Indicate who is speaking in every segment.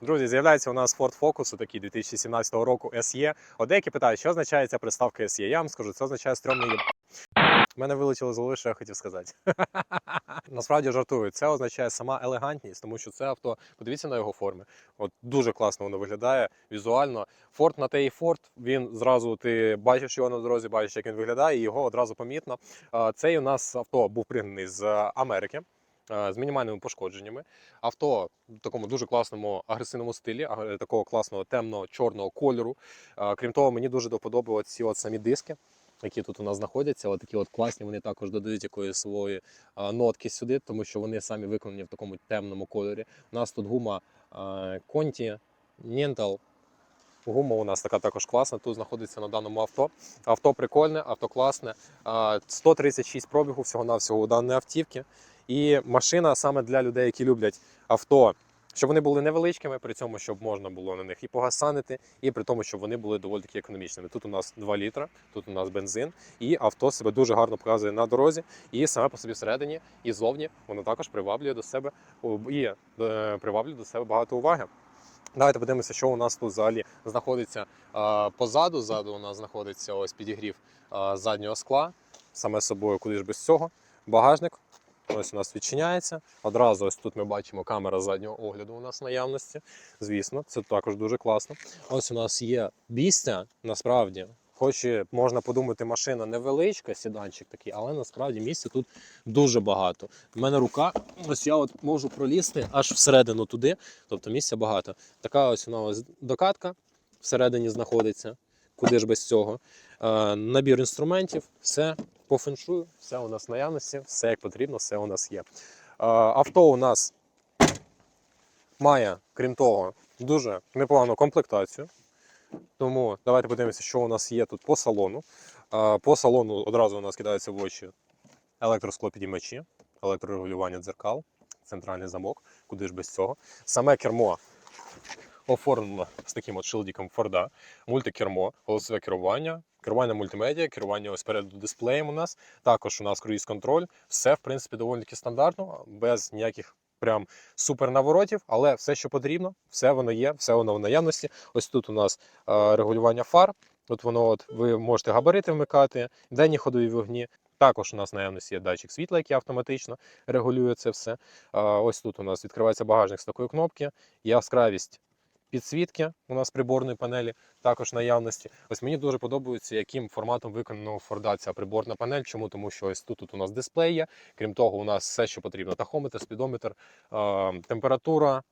Speaker 1: Друзі, з'являється у нас Ford Focus, такий 2017 року SE. От деякі питають, що означає ця приставка SE. Я вам скажу, це означає стрьомний. У мене вилетіло з голови, що я хотів сказати. Насправді жартую. Це означає сама елегантність, тому що це авто, подивіться на його форми. От дуже класно воно виглядає візуально. Форд на те і Форд. Він зразу ти бачиш його на дорозі, бачиш, як він виглядає, і його одразу помітно. Цей у нас авто був пригнаний з Америки. Е, З мінімальними пошкодженнями. Авто в такому дуже класному агресивному стилі, такого класного темно-чорного кольору. Е, Крім того, мені дуже доподобали ці от самі диски, які тут у нас знаходяться. От такі от класні, вони також додають якоїсь своєї е, нотки сюди, тому що вони самі виконані в такому темному кольорі. У нас тут гума е, Conti, Nental. Гума у нас така також класна. Тут знаходиться на даному авто. Авто прикольне, авто класне. Е, 136 пробігу всього-навсього у даної автівки. І машина саме для людей, які люблять авто, щоб вони були невеличкими, при цьому, щоб можна було на них і погасанити, і при тому, щоб вони були доволі таки економічними. Тут у нас 2 літра, тут у нас бензин, і авто себе дуже гарно показує на дорозі, і саме по собі всередині, і зовні воно також приваблює до себе і е, приваблює до себе багато уваги. Давайте подивимося, що у нас тут взагалі знаходиться позаду. Ззаду у нас знаходиться ось підігрів заднього скла. Саме собою, куди ж без цього. Багажник. Ось у нас відчиняється. Одразу ось тут ми бачимо камера заднього огляду у нас наявності. Звісно, це також дуже класно. Ось у нас є місця, насправді. Хоч можна подумати, машина невеличка, сіданчик такий, але насправді місця тут дуже багато. У мене рука, ось я от можу пролізти аж всередину туди, тобто місця багато. Така ось вона ось докатка всередині знаходиться. Куди ж без цього? Е, набір інструментів, все по феншую, все у нас в наявності, все як потрібно, все у нас є. Е, авто у нас має, крім того, дуже непогану комплектацію. Тому давайте подивимося, що у нас є тут по салону. Е, По салону одразу у нас кидається в очі електросклопідіймачі, електрорегулювання дзеркал, центральний замок, куди ж без цього. Саме кермо оформлено з таким от шилдиком Форда, мультикермо, голосове керування, керування мультимедіа, керування ось переду дисплеєм у нас. Також у нас круїз-контроль. Все, в принципі, доволі таки стандартно, без ніяких прям супер але все, що потрібно, все воно є, все воно в наявності. Ось тут у нас е, регулювання фар. Тут воно от ви можете габарити вмикати, денні ходові вогні. Також у нас наявності є датчик світла, який автоматично регулює це все. Ось тут у нас відкривається багажник з такої кнопки, яскравість підсвітки у нас приборної панелі також наявності. Ось мені дуже подобається, яким форматом виконано Форда ця приборна панель. Чому? Тому що ось тут, тут у нас дисплей є. Крім того, у нас все, що потрібно: тахометр, спідометр, е, температура,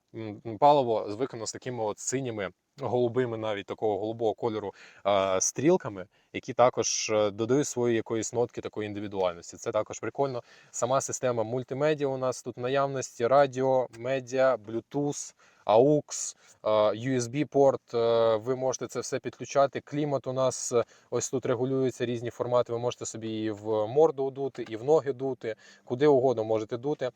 Speaker 1: паливо виконано з такими от синіми, голубими, навіть такого голубого кольору стрілками, які також е, додають свої якоїсь нотки такої індивідуальності. Це також прикольно. Сама система мультимедіа у нас тут наявності: радіо, медіа, Bluetooth. AUX, USB-порт, е, ви можете це все підключати. Клімат у нас е, ось тут регулюються різні формати. Ви можете собі і в морду дути, і в ноги дути, куди угодно можете дути.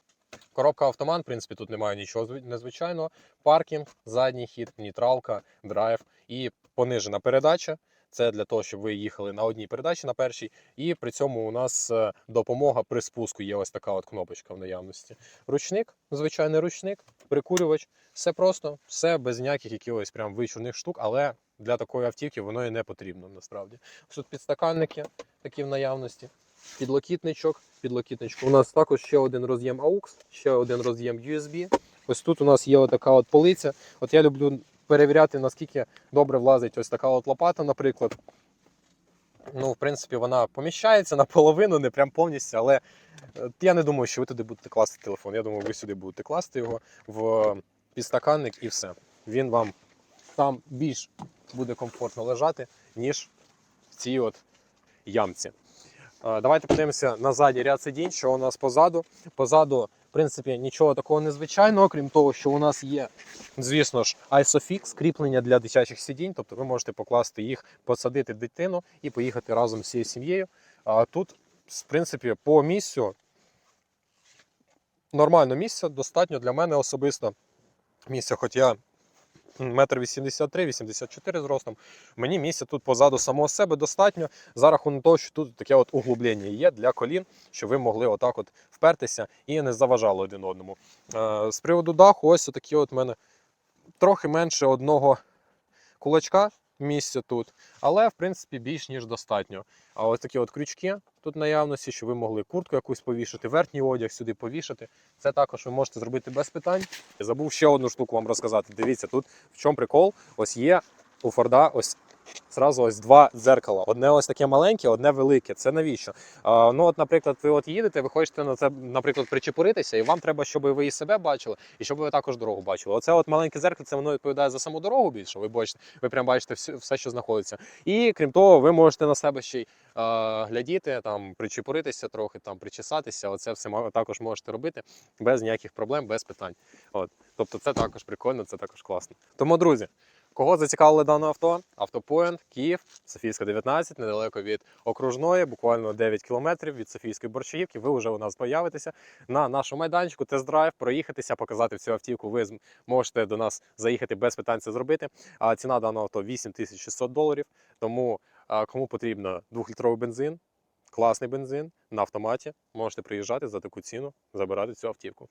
Speaker 1: Коробка автомат, в принципі, тут немає нічого незвичайного. Паркінг, задній хід, нейтралка, драйв і понижена передача. Це для того, щоб ви їхали на одній передачі на першій, і при цьому у нас е, допомога при спуску. Є ось така от кнопочка в наявності. Ручник, звичайний ручник, прикурювач. Все просто, все без ніяких якихось прям вичурних штук, але для такої автівки воно і не потрібно насправді. Тут підстаканники такі в наявності. Підлокітничок, підлокітничку. У нас також ще один роз'єм AUX, ще один роз'єм USB. Ось тут у нас є отака от полиця. От я люблю перевіряти, наскільки добре влазить ось така от лопата, наприклад. Ну, в принципі, вона поміщається наполовину, не прям повністю, але е, я не думаю, що ви туди будете класти телефон. Я думаю, ви сюди будете класти його в підстаканник і все. Він вам там більш буде комфортно лежати, ніж в цій от ямці. Е, Давайте подивимося на задній ряд сидінь, що у нас позаду. Позаду, в принципі, нічого такого незвичайного, крім того, що у нас є, звісно ж, ISOFIX, кріплення для дитячих сидінь. Тобто ви можете покласти їх, посадити дитину і поїхати разом з всією сім'єю. А тут, в принципі, по місцю нормально місце, достатньо для мене особисто місця, хоч я метр 83, 84 зростом. Мені місця тут позаду самого себе достатньо за рахунок того, що тут таке от углублення є для колін, щоб ви могли отак от впертися і не заважало один одному. Е, з приводу даху, ось такі от мене трохи менше одного кулачка місця тут, але в принципі більш ніж достатньо. А ось такі от крючки тут наявності, що ви могли куртку якусь повішати, верхній одяг сюди повішати. Це також ви можете зробити без питань. Я Забув ще одну штуку вам розказати. Дивіться, тут в чому прикол? Ось є у Форда ось. Зразу ось два дзеркала. Одне ось таке маленьке, одне велике. Це навіщо? А, ну, от, наприклад, ви от їдете, ви хочете на це, наприклад, причепуритися, і вам треба, щоб ви і себе бачили, і щоб ви також дорогу бачили. Оце от маленьке зеркало, це воно відповідає за саму дорогу більше. Ви бачите, ви прям бачите все, що знаходиться. І крім того, ви можете на себе ще й а, глядіти, там причепуритися трохи, там причесатися. Оце все також можете робити без ніяких проблем, без питань. От. Тобто, це також прикольно, це також класно. Тому, друзі. Кого зацікавили дане авто? Автопоінт, Київ, Софійська 19, недалеко від окружної, буквально 9 кілометрів від Софійської борщагівки. Ви вже у нас появитеся на нашому майданчику, тест-драйв, проїхатися, показати цю автівку. Ви можете до нас заїхати без питань це зробити. А ціна даного авто 8600 доларів. Тому кому потрібно 2-літровий бензин, класний бензин на автоматі, можете приїжджати за таку ціну, забирати цю автівку.